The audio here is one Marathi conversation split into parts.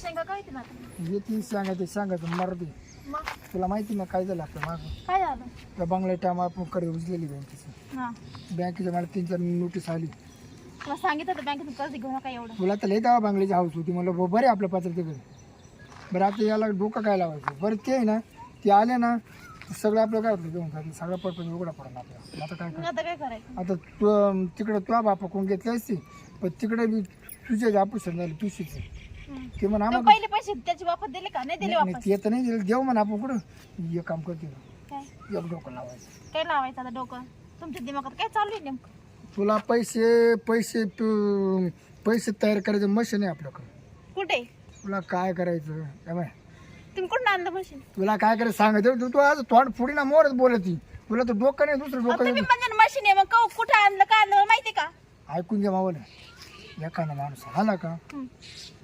शेंगा काय ते आता येते सांगायचं सांगायचं मरते मग? तुला माहिती ना काय झालं आपलं मागं? काय झालं? त्या बंगल्या टाइम आपण कडे उचलेली बँकेची. हा. बँकेच्या मला तीन चार नोटीस आली. तुला सांगितलं बँकेतून कर्ज घेऊ नका एवढं. तुला तर लय तेव्हा बंगल्याची हाऊस होती. म्हणलं बरं आहे आपलं पात्रतेकडे बरं आता याला डोकं काय लावायचं? बरं ते आहे ना ते आले ना ते सगळं आपलं काय होतं घेऊन जाते सगळं पडपण उघडा पडला आपल्याला आता काय मग करायचं आता काय करायचं? आता तू तिकडे तुझ्या बापा कोण घेतली असती पण तिकडे बी तुझे ऑपरेशन झाले तुशीच. ते म्हणा तो आम्हाला पहिले पैसे त्याचे वापस दिले का? नाही दिले नाही, वापस? ते तर नाही दिलं. देऊ म्हणा आपण कुठं? एक काम करते काय? एक डोकं लावायचं. काय लावायचं आता डोकं? तुमच्या दिमागात काय चालू आहे नेमकं? तुला पैसे पैसे पैसे तयार करायचं मशीन आहे आपल्याकडं. कुठे? तुला काय करायचं? काय माहिती? तुम्ही कुठून आणलं मशीन तुला काय करायचं सांगायचं? तू तू आज तोंड फुडी ना मोरच बोलती तुला तर डोकं नाही दुसरं डोकं तुम्ही नाही. म्हणजे मशीन आहे मग कौ- कुठं आणलं काय आणलं माहिती का? ऐकून घ्या मावलं. एखादा माणूस आला का.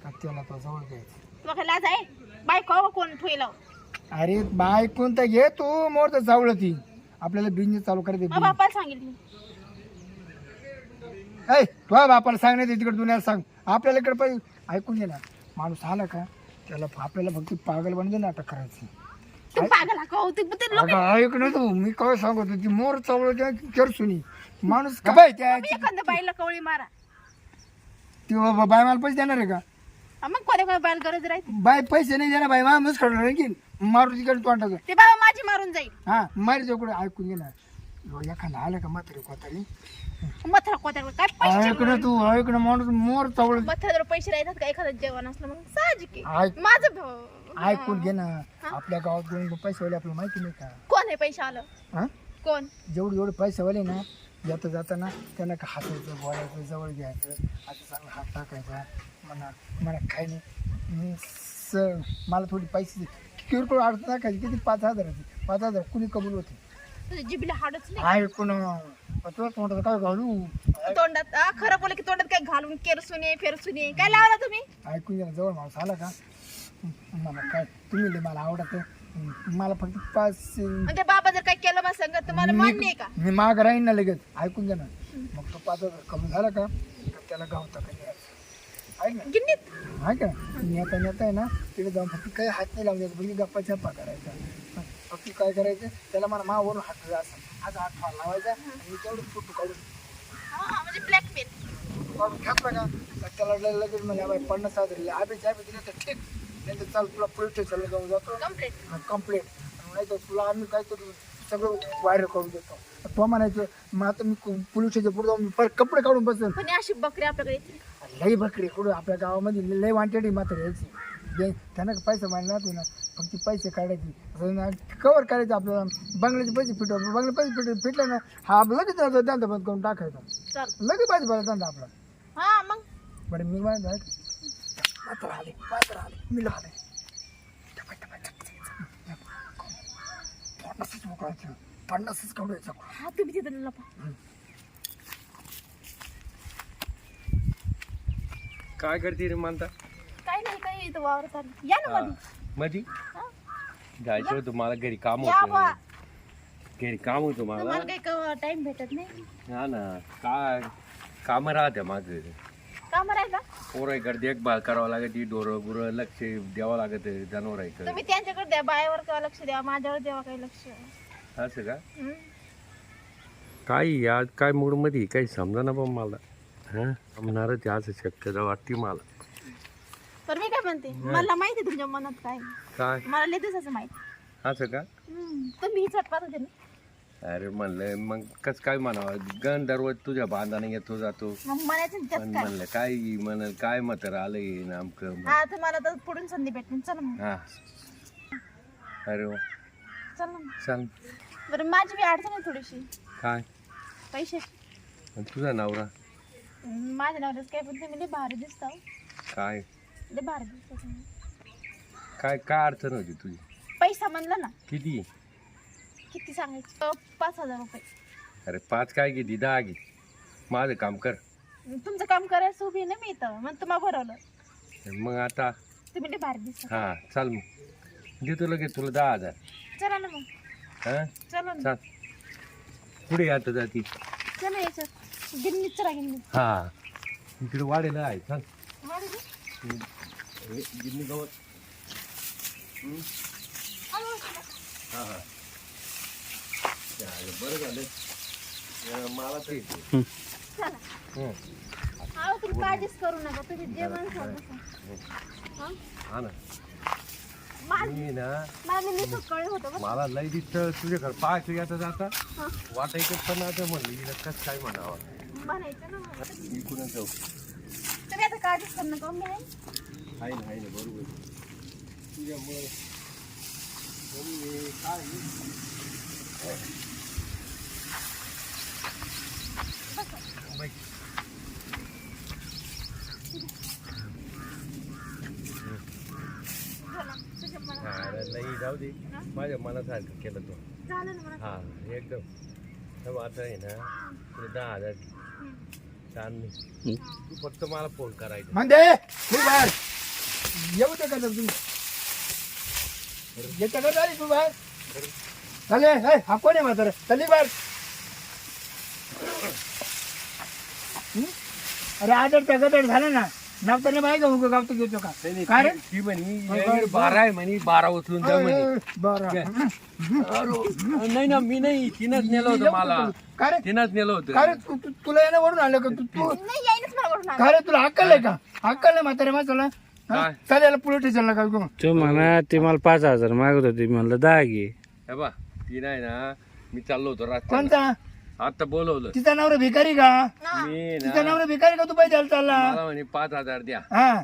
का त्याला तो जवळ घ्यायचं. तुला काय लाज आहे? बायको हवं कोण अरे बा ऐकून तर घे तू मोर तर जावळ ती. आपल्याला बिझनेस चालू करायचं मग बापाला सांगितलं. ऐ बापाला सांगण्यात तिकडे दुनियाला सांग. आपल्याला इकडे पाहिजे ऐकून घे ना. माणूस आला का त्याला आपल्याला फक्त पागल बनते नाटक करायची. तू पागल का हो? ते- ते लोक अगं ऐक ना तू. मी काय सांगत होती मोर चावळ करसुनी माणूस का बाय त्या एखाद्या बाईला कवळी मारा. ती बाबा बाय मला पैसे देणार आहे का? मग कोणा कोणा बायला गरज राहते? बाय पैसे नाही देणार बाय माणूस काढणार की मारू तिकडे तोंडाचं. ते बाबा माझी मारून जाईल. हा मारी कुठे ऐकून घे ना. ह्यो एखादा आलं का म्हातारी कोतारी? मथरा कोत्याला काय पैसे तू ना माणूस मोर चावळ मथ्यावर पैसे राहतात का? एखादं जेवण असलं मग साहजिक आहे. ऐक माझं भाऊ- ऐकून घे ना. आपल्या गावात दोन पैसे वाले आपल्याला माहिती नाही का? कोण आहे पैसे आलं? हा? कोण? जेवढे जेवढे पैसे वाले ना येता जाताना त्यांना का बोलायचं जवळ घ्यायचं असं चांगला हात टाकायचा. म्हणा मला काही नाही. मी स मला थोडी पैसे दे. किरकोळ अडचण टाकायची? किती? पाच हजाराची. पाच हजार कुणी कबूल होते? तुझ्या जिबीला हाडच नाही. ऐकून तुला तोंडाचं काय घालू? तोंडात हा, खरं बोल की तोंडात काय घालून केरसुने फेरसुने काय लावला तुम्ही? ऐकून गेला जवळ माणूस आला का? मला काय तुम्ही लय मला आवडत. मला फक्त पाच आणि ते बाबा जर काय केलं मग सांगत तुम्हाला मान्य आहे का? मी माग राहीन ना लगेच. ऐकून घे ना. मग तो पाच हजार कमी झाला का? त्याला गावता का ऐक ना गिन्नीत. आहे का नेता नेता आहे ना तिकडे जाऊन फक्त काही हात नाही लावून द्यायचं म्हणजे गप्पा छप्पा करायचा. फक्त काय करायचं त्याला मला मावरून हात असं आज हात फार लावायचा आणि तेवढं फोटो काढून. ब्लॅकमेल काढून घेतला का त्याला लगेच म्हणजे बाई पन्नास हजार दिले. आबे चाबे दिले तर ठीक. नाही तर चाल तुला पोलीस स्टेशनला जाऊन जातो. कंप्लीट कंप्लेंट नाही तर तुला आम्ही काय करू? सगळं व्हायरल करून देतो. तो म्हणायचं मग आता मी पोलीस स्टेशन पुढे जाऊन परत कपडे काढून बसेल पण अशी बकरी आपल्याकडे. लई बकरी कुठं? आपल्या गावामध्ये लई वांटेडी मात्र यायची जे त्यांना पैसे मारला ना फक्त पैसे काढायचे. कवर करायचं आपल्याला. बंगल्याचे पैसे फिटव बंगले पैसे फिट फिटले ना हा लगेच त्याचा धंदा बंद करून टाकायचा. चल. लगेच पाहिजे बरं धंदा आपला. हा मग? बरं मी मात्र आले मात्र आले मी आले पन्नासच काढायचं हा तुम्ही तिथं लपा काय करते रे मानता? काय नाही काय इथं वावरत आलं या ना मध्ये मधी. हा? जायचं होतं मला घरी काम या बा. होतं घरी काम होतं मला तुम्हाला काही टाइम भेटत नाही? हा ना. काय? काम राहते माझं काम राहिला पोराईकडे देखभाल करावं लागते डोरं गुरं लक्ष द्यावं लागत जनावरांकडे तुम्ही त्यांच्याकडे द्या बायावर का लक्ष द्या माझ्यावर द्यावा काही लक्ष. असं का. काय आज काय मूडमध्ये काही समजा ना बा मला. हा? जमणारच आहे असं शक्यता वाटते मला. तर मी काय म्हणते मला माहिती आहे तुमच्या मनात काय. काय? मला लय दिवसाचं माहिती. असं का? हम्म. तुम्ही चटपात होते ना. अरे म्हणलं मग कस काय म्हणावं? गण दररोज तुझ्या बांधाने येतो जातो. मग म्हणायचं ना त्यात पण काय? म्हणलं काय म्हण काय मत आलंय नामकं हा तुम्हाला तर पुढून संधी भेटली चला मग. हा. अरे वा. चला मग. सांग बरं माझी बी अडचण आहे थोडीशी. काय? पैसे. आणि तुझा नवरा? माझ्या नवऱ्याच काय पण तुम्ही लय भारी दिसता. हो. काय? लय भारी दिसता तुम्ही काय काय अडचण होती तुझी? पैसा म्हणलं ना. किती? किती सांगायचं? अं, पाच हजार रुपये. अरे पाच काय किती दहा घे. माझं काम कर. तुमचं काम करायचं उभी आहे ना मी इथं. मग तुम्हाला भरवलं. मग आता? तुम्ही लय भारी दिसता. हा चाल मग. देतो लगेच तुला दहा हजार. चला ना मग. हा? चला ना. चाल. पुढे आता जाती? चला याच्यात. हा. इकडे वाढेल आहे. चाल. वाढू दे. हे गिन्नी गवत. हं? हा. हा चालेल, बरं झालं. अं, मला ते. चला. हं. तुम्ही काळजीच करू नका. तुम्ही जेवण बसा. हा? हा ना. मा- मी ना मला नेहमी सकाळी होतं बरं. मला लय दिसतं तुझ्याकडे पाहायचं येता जाता हा. वाटायचं पण आता म्हणलं हिला कसं काय म्हणावं म्हणायचं ना मला. इकडून जाऊ तुम्ही आता काळजीच करू नका मी आहे. आहे ना आहे ना बरोबर तुझ्यामुळे काय बाई. चला, तुझ्या मनात हा, नाही जाऊ दे. माझ्या मनासारखं केलं तो. झालं ना मला हा एकदम. तर आता आहे ना तुला दहा हजार छान नाही तू फक्त मला फोन करायचा. तू बाहेर. येऊ दे का तर तुम्ही? येतं का झाली तू बाहेर? चाले हे, हा कोण आहे म्हातारा? चालली बाहेर. हं? अरे आदर गदर झालं ना. नावताने बाय का उगं गावतो घेतो का? काय रे? ती- म्हणी काय, "ये, काय, बारा आहे म्हणी बारा उचलून जा म्हणे. अरे, बरं? अरे, नाही ना मी नाही तिनंच नेलं होतं मला. काय रे तिनंच नेलं काय रे होतं तू- तू- तुला येणं वरून आलं का? तू तू नाही मला. काय रे तुला अक्कल आहे का? अक्कल आहे म्हातारे माझ्याला काय? चालेल पोलीस स्टेशनला का गं? तो. म्हणा ते मला पाच हजार मागत होते म्हणलं दहा घे. हे बा ती नाही ना मी चाललो होतो रस्त्याला कोणता? आता बोलवलं. तिचा नवरा भिकारी का? मी तिचा ना नवरा भिकारी का तू पाहिजे चालला मला म्हणे पाच हजार द्या. हा.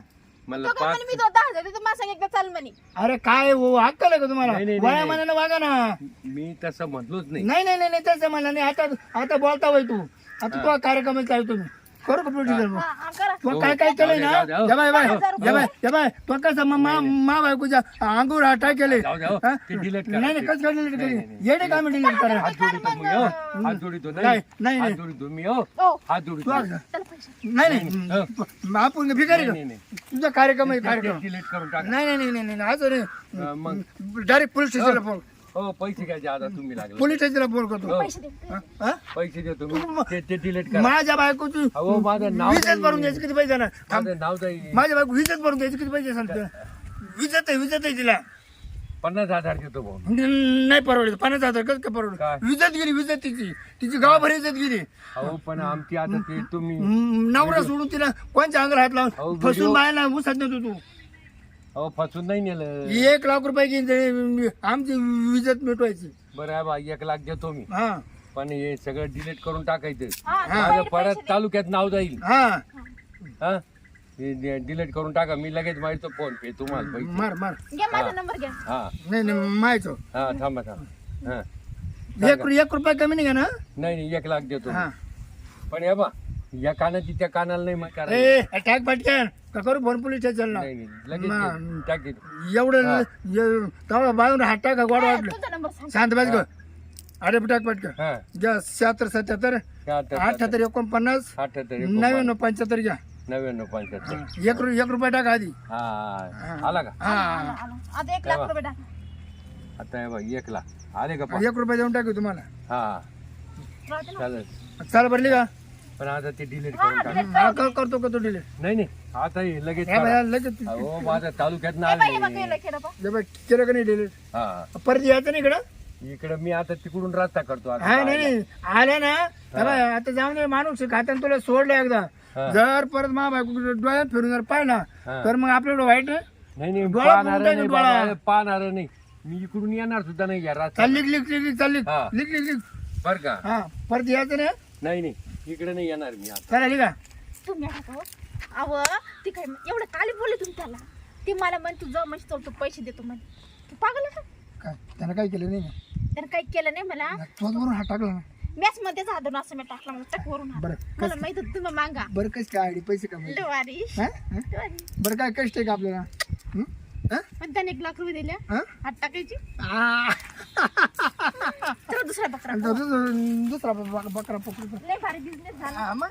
म्हणलं तो काय पाच म्हणे मी दहा हजार देतो, चाल म्हणे. अरे काय हो अक्कल आहे का तुम्हाला? नाही, नाही, नाही, वया नाही. मनानं वागा ना. मी तसं म्हटलोच नाही. नाही नाही नाही नाही तसं मला नाही आता आता बोलता होय तू. आता तो कार्यक्रम चालू तुम्ही करू का हा, हा, करा. तू काय काय केलंय ना? जाऊ दे, जाऊ दे. जबाय बाय. जबाय जबाय तो कसं मा मा- मा बायकोच्या अंगूर हाटा केले हा? डिलीट नाही नाही कसं काय नाही, केली? येडे काय मी डिलीट करा हात जोडितो मी हो. हात जोडितो. नाही, नाही. नाही, हात. जोडितो मी हो. हो. हात तू जोडितो असं- चला पैसे. नाही नाही. आपण भिकारी का? नाही नाही तुझा कार्यक्रम आहे कार्यक्रम. डिलीट करून टाक. नाही नाही नाही नाही असं नाही. मग. डायरेक्ट पोलीस स्टेशनला फोन. हो पैसे घ्यायचे आता तुम्ही लागले. पोलीस स्टेशनला फोन करतो. हो, पैसे दे हा? हा? पैसे देतो मी ते- ते डिलीट करा. माझ्या बायकोची अहो माझं नाव विजत नाही. भरून द्यायचं किती पैसे ना माझं नाव जाईल माझ्या बायको विजत भरून द्यायचं किती पैसे सांगतो? विजत आहे विजत आहे तिला. पन्नास हजार देतो भाऊ. न- नाही परवडत. पन्नास हजार कसं काय परवडत? काय? विजत गेली विजत तिची. तिची गावाभर इज्जत गेली. अहो पण आमची आता ते तुम्ही हम्म, नवरा सोडून तिला कोणच्या अंगाला हात अहो, लावून व्हिडिओ- फसून बायला उसत नव्हतो तू? अहो फसून नाही नेलं. एक लाख रुपये घेऊन ते आमची विजत मिटवायची. बरं आहे बा एक लाख देतो मी. हा. पण हे सगळं डिलीट करून टाकायचं. माझं परत. तालुक्यात नाव जाईल. हा. हा? डिलीट करून टाका. मी लगेच माहितो फोन पे तुम्हाला पैसे. मार मार. घ्या माझा नंबर घ्या. हा. नाही नाही मायचो. हा थांबा थांबा. हा. एक एक रुपया कमी नाही ना नाही नाही एक लाख देतो हा. पण हे बा या कानाची त्या कानाला नाही मग ए टाक पटकन. का करू? फ़ोन पोलीस स्टेशनला. नाही नाही लगेच मा- दे. एवढं एव- बाजून हात टाका गोड काय, वाटलं. तुमचा नंबर सांग. शांत ग. अरे टाक पटकन. हा. घ्या शहात्तर सत्याहत्तर शहात्तर, अठ्याहत्तर एकोणपन्नास. अठ्ठ्याहत्तर नव्याण्णव पंच्याहत्तर घ्या. नव्याण्णव पंच्याहत्तर. एक रु- एक रुपया टाका आधी. हा आला का? हा. आला, आला. आता एक लाख तेव्हा. रुपये टाका. आता हे बघ एक लाख. आले का पा- एक रुपया देऊन टाकू तुम्हाला. हा. राहते ना. चालेल. चाल भरली का? पण आता ते डिलीट हा, करून टाक. हा, कर- करतो करतो डिले नाही नाही. आता हे लगेच हे करा. लगेच अहो माझ्या तालुक्यात ना हे हे बघ, आले केलं, का नाही हा. परत यायचं नाही इकडं? इकडे मी आता तिकडून रस्ता करतो आता हा नाही नाही. आले ना? हे आता जाऊन दे माणूस खात्यानं तुला सोडलं एकदा. हा. जर परत मा बायको डोळ्यात फिरून जर पाहिला हा. तर मग आपल्याकडं वाईट आहे. नाही नाही डोळा पाहणार नाही डोळा. बाबा, पाहणार नाही. मी इकडून येणार सुद्धा नाही या रस्ता चाल लिख लिख लिख लिख चाल लिख हा. लिख लिख लिख बर का? हा परत यायचं नाही? नाही नाही. इकडे नाही येणार मी आता. चला लिखा तुम्ही आता हो. अहो ती काय एवढं काली बोलले तुम्ही त्याला. ती मला म्हण तू जाऊ म्हणजे तू पैसे देतो म्हण. तू पागल आहे का? काय? त्यानं काय केलं नाही ना त्यानं काही केलं नाही मला तुझ्याच वरून हा टाकला ना मॅच मध्येच हात असं मी टाकला मग टक वरून. बरं मला माहीत होतं तुम्ही मागा. बरं कस काय आयडी? पैसे हा? हा? डोवारी. बरं काय कष्ट आहे का आपल्याला? हं? हा? पण त्याने एक लाख रुपये दिले. हा? हात टाकायची. आ. तर दुसरा बकरा आणि तो दुसरा दुसरा बक- बकरा पकडतो. लय भारी बिझनेस झाला. हा, मग?